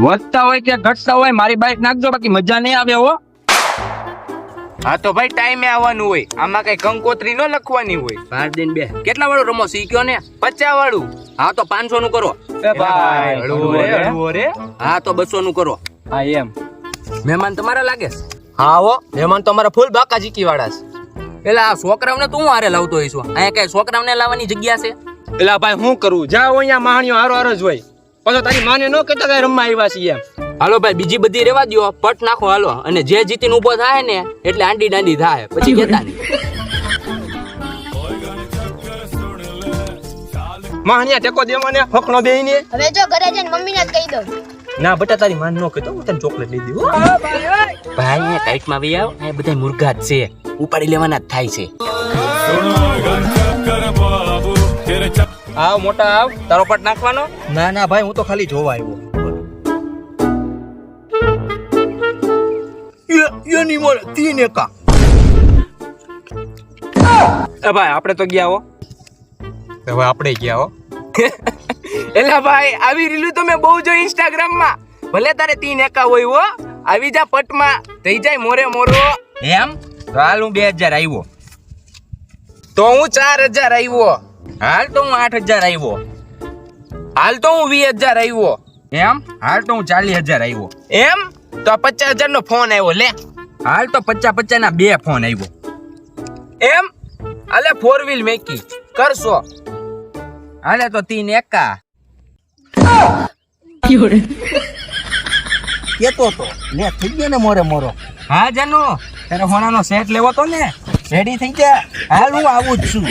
વધતા હોય કે ઘટતા હોય મારી બાઈક નાખજો બાકી મજા નહીં આવે હો હા તો ભાઈ ટાઈમે આવવાનું હોય આમાં કઈ કંકોત્રી ન લખવાની હોય બાર દિન બે કેટલા વાળું રમો શીખ્યો ને પચાસ વાળું હા તો પાંચસો નું કરો એ ભાઈ હળવું રે, હા તો બસો નું કરો હા એમ મહેમાન તમારા લાગે હા હો મહેમાન તો અમારા ફૂલ બાકા જીકી વાળા છે એટલે આ છોકરાઓને તું હારે લાવતો હોઈશું અહીંયા કઈ છોકરાઓને લાવવાની જગ્યા છે એલા ભાઈ હું કરું જાઓ અહીંયા મહાણીઓ હારો હારો જ હોય પછી તારી માને ન કહેતા કે રમવા આવ્યા છીએ એમ. હાલો ભાઈ બીજી બધી રેવા દો પટ નાખો હાલો. અને જે જીતીને ઊભો થાય ને એટલે આંડી દાંડી થાય. પછી કેતા નહીં. મહાણીયા ટેકો દે મને ફકનો દે ને હવે જો ઘરે જઈને મમ્મીને જ કહી દો ના બટા તારી માન ન કહેતો હું તને ચોકલેટ લઈ દઉં. હો. ભાઈ અહીંયા ટાઈટમાં આવી આવ. અહીંયા બધા મુર્ગા જ છે. ઉપાડી લેવાના જ થાય છે. આવ મોટા આવ. તારો પટ નાખવાનો? ના ના ભાઈ હું તો ખાલી જોવા આવ્યો. એની મળે તીન એકા. એ ભાઈ આપણે તો ગયા હો. હવે આપણે ગયા હો. એલા ભાઈ આવી રીલું તો મેં બહુ જો ઇન્સ્ટાગ્રામમાં ભલે તારે તીન એકા હોય હો આવી જા પટમાં. થઈ જાય મોરે મોરો. એમ? તો હાલ હું બે હજાર આવ્યો. તો હું ચાર હજાર આવ્યો. હાલ તો હું આઠ હજાર આવ્યો હાલ તો હું વીસ હજાર આવ્યો એમ? હાલ તો હું ચાલીસ હજાર આવ્યો એમ? તો પચાસ હજાર નો ફોન આવ્યો લે. હાલ તો પચાસ પચાસ ના બે ફોન આવ્યો એમ? અલે ફોર વ્હીલ મેકી. કરશો. હાલે તો તીન એકા. કેતો તો. લે થઈ ગયો ને મોરે મોરો. હા જાનુ. તારે હોનાનો સેટ લેવો તો ને. રેડી થઈ ગયા. હાલ હું આવું જ છું.